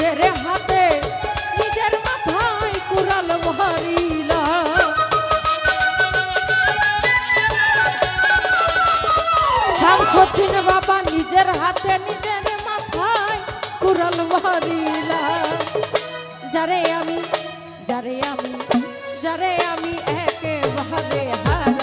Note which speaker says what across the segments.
Speaker 1: নিজের হাতে, নিজের মাথায় কুড়াল ভরিলা শামসুদ্দিন বাবা নিজের হাতে, নিজের মাথায় কুড়াল ভরিলা যারে আমি যারে আমি যারে আমি একেবারে হারে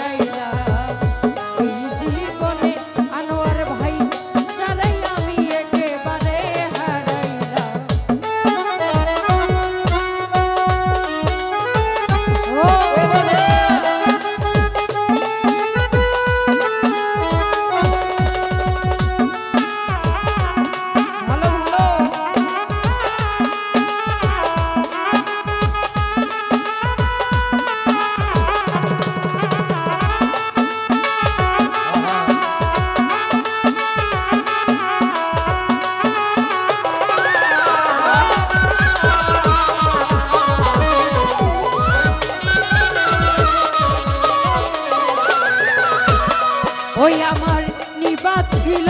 Speaker 1: ওই আমার নিবাস ছিল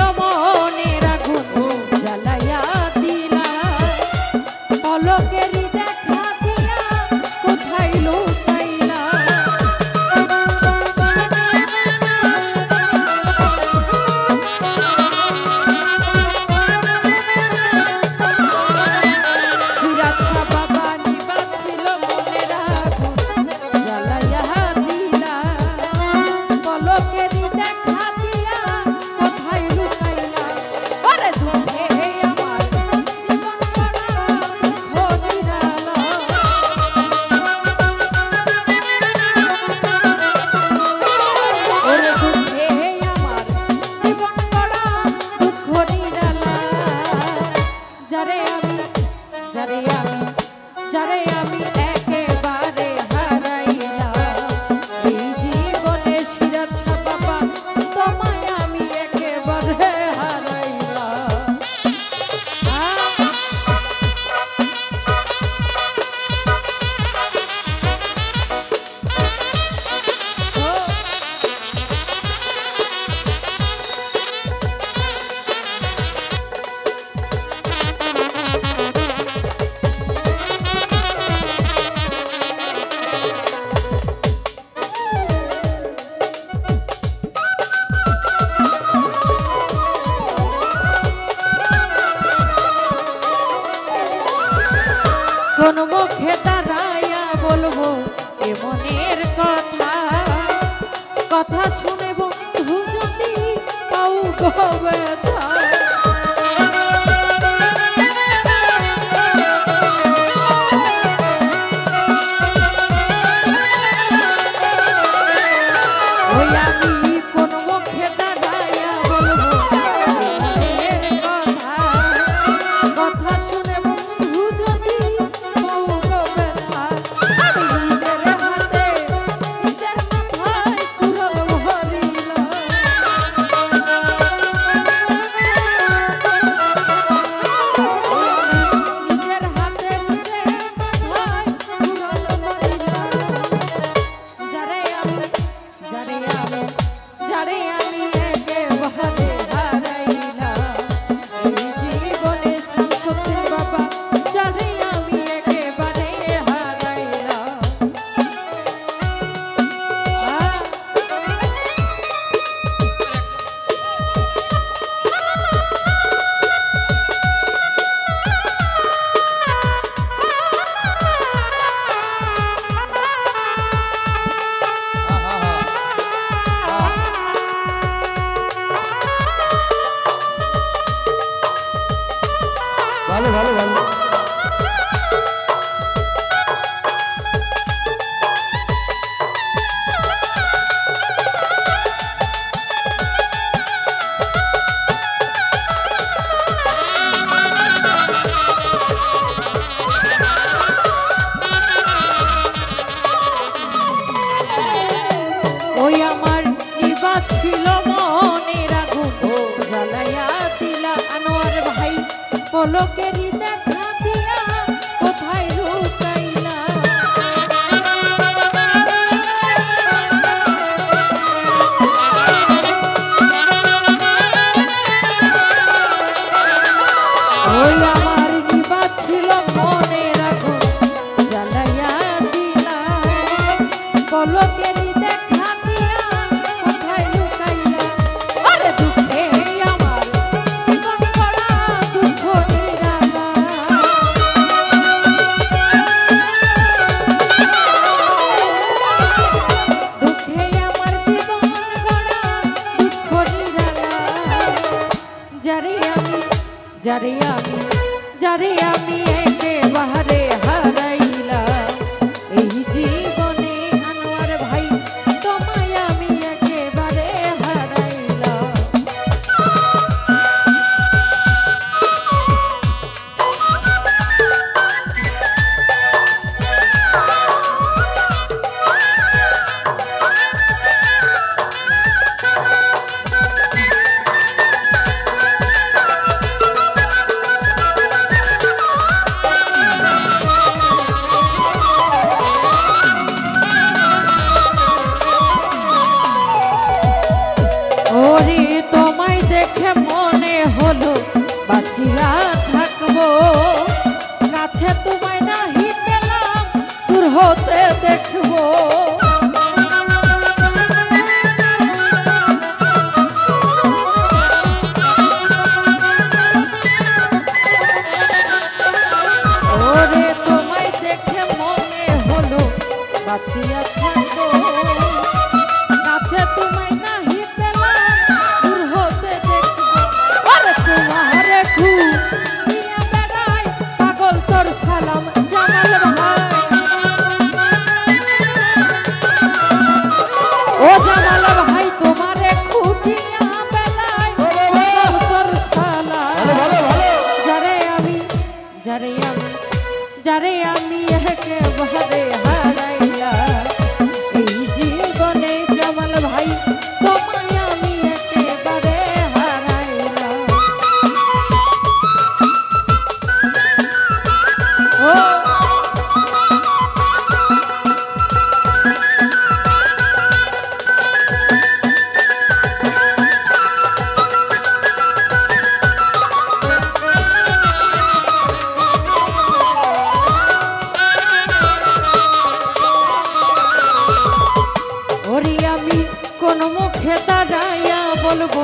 Speaker 1: বলব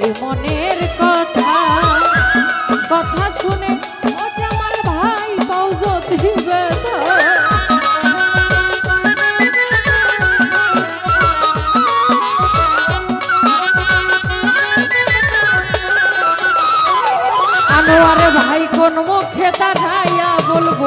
Speaker 1: এ মনের কথা। কথা শুনে ভাই আনোয়ারে ভাই কোন মুখে তারাইয়া বলব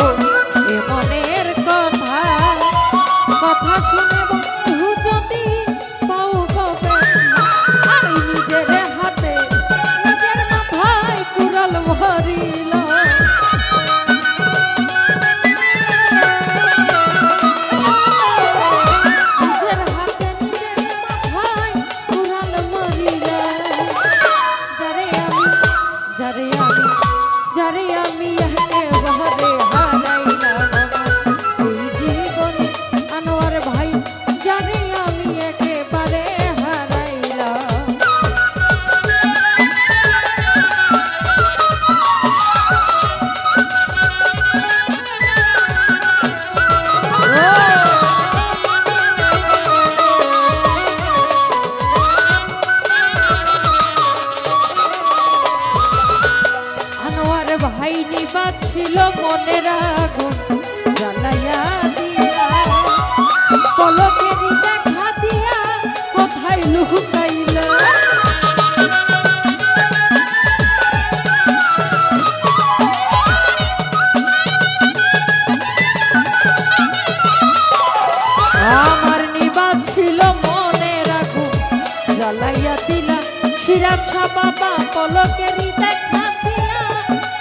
Speaker 1: পলকেরই দেখা দিয়া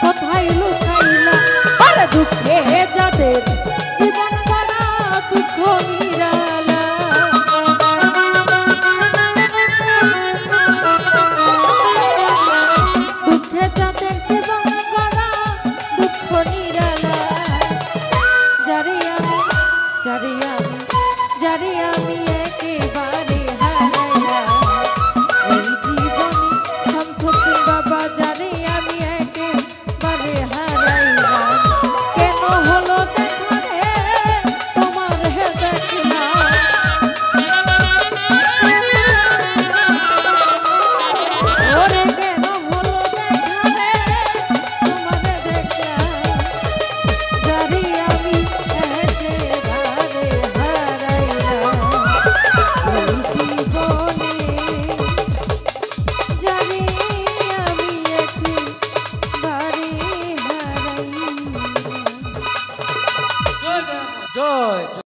Speaker 1: কোথায় লুকাইলা? আরে দুঃখে যাদের জীবন বড় দুঃখ নিরালা। দুঃখে যাদের জীবন গড়া
Speaker 2: দুঃখ নিরালা। জারিয়া জারিয়া
Speaker 1: জারিয়া